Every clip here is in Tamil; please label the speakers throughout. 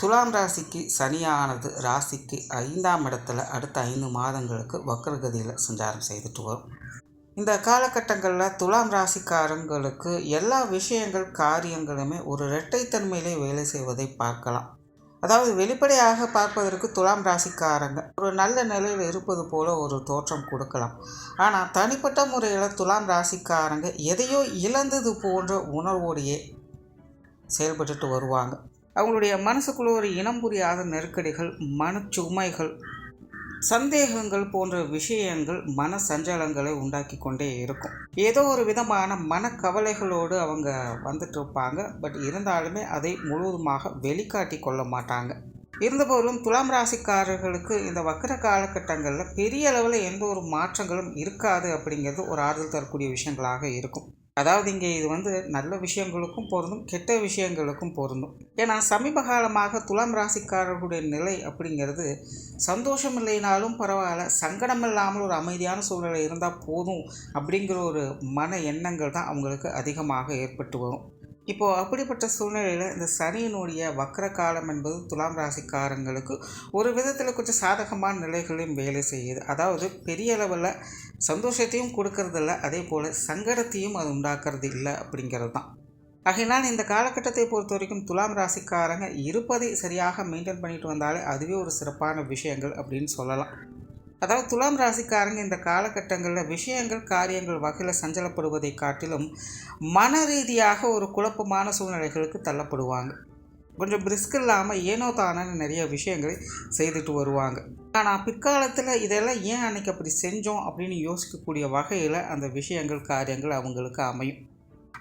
Speaker 1: துலாம் ராசிக்கு சனியானது ராசிக்கு ஐந்தாம் இடத்துல அடுத்த ஐந்து மாதங்களுக்கு வக்ரகதியில் சஞ்சாரம் செய்துட்டு வரும். இந்த காலகட்டங்களில் துலாம் ராசிக்காரங்களுக்கு எல்லா விஷயங்கள் காரியங்களுமே ஒரு இரட்டைத்தன்மையிலே வேலை செய்வதை பார்க்கலாம். அதாவது வெளிப்படையாக பார்ப்பதற்கு துலாம் ராசிக்காரங்க ஒரு நல்ல நிலையில் இருப்பது போல ஒரு தோற்றம் கொடுக்கலாம். ஆனால் தனிப்பட்ட முறையில் துலாம் ராசிக்காரங்க எதையோ இழந்தது போன்ற உணர்வோடையே செயல்பட்டுட்டு வருவாங்க. அவங்களுடைய மனசுக்குள்ள ஒரு இனம் புரியாத நெருக்கடிகள் மனச்சுமைகள் சந்தேகங்கள் போன்ற விஷயங்கள் மன சஞ்சலங்களை உண்டாக்கி கொண்டே இருக்கும். ஏதோ ஒரு விதமான மனக்கவலைகளோடு அவங்க வந்துட்டு இருப்பாங்க பட் இருந்தாலுமே அதை முழுவதுமாக வெளிக்காட்டி கொள்ள மாட்டாங்க. இருந்தபோதும் துலாம் ராசிக்காரர்களுக்கு இந்த வக்கர காலகட்டங்களில் பெரிய அளவில் எந்த ஒரு மாற்றங்களும் இருக்காது அப்படிங்கிறது ஒரு ஆறுதல் தரக்கூடிய விஷயங்களாக இருக்கும். அதாவது இங்கே இது வந்து நல்ல விஷயங்களுக்கும் பொருந்தும் கெட்ட விஷயங்களுக்கும் பொருந்தும். ஏன்னா சமீப காலமாக துலாம் ராசிக்காரர்களுடைய நிலை அப்படிங்கிறது சந்தோஷம் இல்லைனாலும் பரவாயில்ல சங்கடம் இல்லாமல் ஒரு அமைதியான சூழ்நிலை இருந்தால் போதும் அப்படிங்கிற ஒரு மன எண்ணங்கள் தான் அவங்களுக்கு அதிகமாக ஏற்பட்டு வரும். இப்போது அப்படிப்பட்ட சூழ்நிலையில் இந்த சனியினுடைய வக்கர காலம் என்பது துலாம் ராசிக்காரங்களுக்கு ஒரு விதத்தில் கொஞ்சம் சாதகமான நிலைகளையும் வேலை செய்யுது. அதாவது பெரிய அளவில் சந்தோஷத்தையும் கொடுக்கறதில்ல அதே போல் சங்கடத்தையும் அது உண்டாக்குறது இல்லை அப்படிங்கிறது தான் ஆகையினால் இந்த காலகட்டத்தை பொறுத்த வரைக்கும் துலாம் ராசிக்காரங்க இருப்பதை சரியாக மெயின்டைன் பண்ணிட்டு வந்தாலே அதுவே ஒரு சிறப்பான விஷயங்கள் அப்படின்னு சொல்லலாம். அதாவது துலாம் ராசிக்காரங்க இந்த காலகட்டங்களில் விஷயங்கள் காரியங்கள் வகையில் சஞ்சலப்படுவதை காட்டிலும் மன ரீதியாக ஒரு குழப்பமான சூழ்நிலைகளுக்கு தள்ளப்படுவாங்க. கொஞ்சம் பிரிஸ்க் இல்லாமல் ஏனோ தானன்னு நிறைய விஷயங்களை செய்துட்டு வருவாங்க. ஆனால் பிற்காலத்தில் இதெல்லாம் ஏன் அன்னைக்கு அப்படி செஞ்சோம் அப்படின்னு யோசிக்கக்கூடிய வகையில் அந்த விஷயங்கள் காரியங்கள் அவங்களுக்கு அமையும்.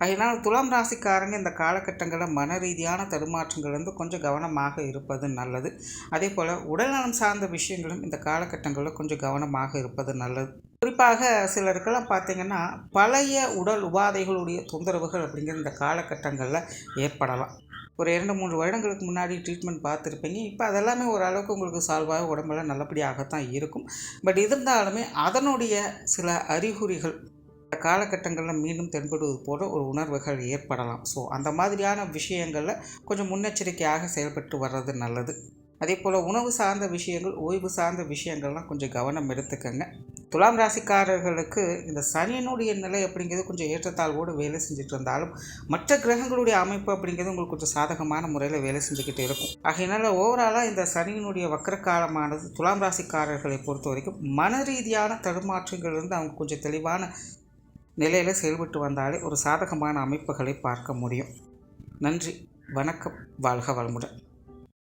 Speaker 1: அதனால் துலாம் ராசிக்காரங்க இந்த காலகட்டங்களில் மன ரீதியான தடுமாற்றங்கள் வந்து கொஞ்சம் கவனமாக இருப்பது நல்லது. அதே போல் உடல்நலம் சார்ந்த விஷயங்களும் இந்த காலகட்டங்களில் கொஞ்சம் கவனமாக இருப்பது நல்லது. குறிப்பாக சிலருக்கெல்லாம் பார்த்திங்கன்னா பழைய உடல் உபாதைகளுடைய தொந்தரவுகள் அப்படிங்கிற இந்த காலகட்டங்களில் ஏற்படலாம். ஒரு இரண்டு மூன்று வருடங்களுக்கு முன்னாடி ட்ரீட்மெண்ட் பார்த்துருப்பீங்க. இப்போ அதெல்லாமே ஓரளவுக்கு உங்களுக்கு சால்வாக உடம்பெல்லாம் நல்லபடியாகத்தான் இருக்கும். பட் இருந்தாலுமே அதனுடைய சில அறிகுறிகள் காலகட்டங்களில் மீண்டும் தென்படுவது போல ஒரு உணர்வுகள் ஏற்படலாம். ஸோ அந்த மாதிரியான விஷயங்களில் கொஞ்சம் முன்னெச்சரிக்கையாக செயல்பட்டு வர்றது நல்லது. அதே போல் உணவு சார்ந்த விஷயங்கள் ஓய்வு சார்ந்த விஷயங்கள்லாம் கொஞ்சம் கவனம் எடுத்துக்கங்க. துலாம் ராசிக்காரர்களுக்கு இந்த சனியினுடைய நிலை அப்படிங்கிறது கொஞ்சம் ஏற்றத்தாழ்வோடு வேலை செஞ்சுட்டு இருந்தாலும் மற்ற கிரகங்களுடைய அமைப்பு அப்படிங்கிறது உங்களுக்கு கொஞ்சம் சாதகமான முறையில் வேலை செஞ்சுக்கிட்டு இருக்கும். ஆகையினால ஓவராலாக இந்த சனியினுடைய வக்கர காலமானது துலாம் ராசிக்காரர்களை பொறுத்த வரைக்கும் மன ரீதியான தடுமாற்றங்கள் இருந்து அவங்க கொஞ்சம் தெளிவான நிலையில் செயல்பட்டு வந்தாலே ஒரு சாதகமான அமைப்புகளை பார்க்க முடியும். நன்றி. வணக்கம். வாழ்க வளமுடன்.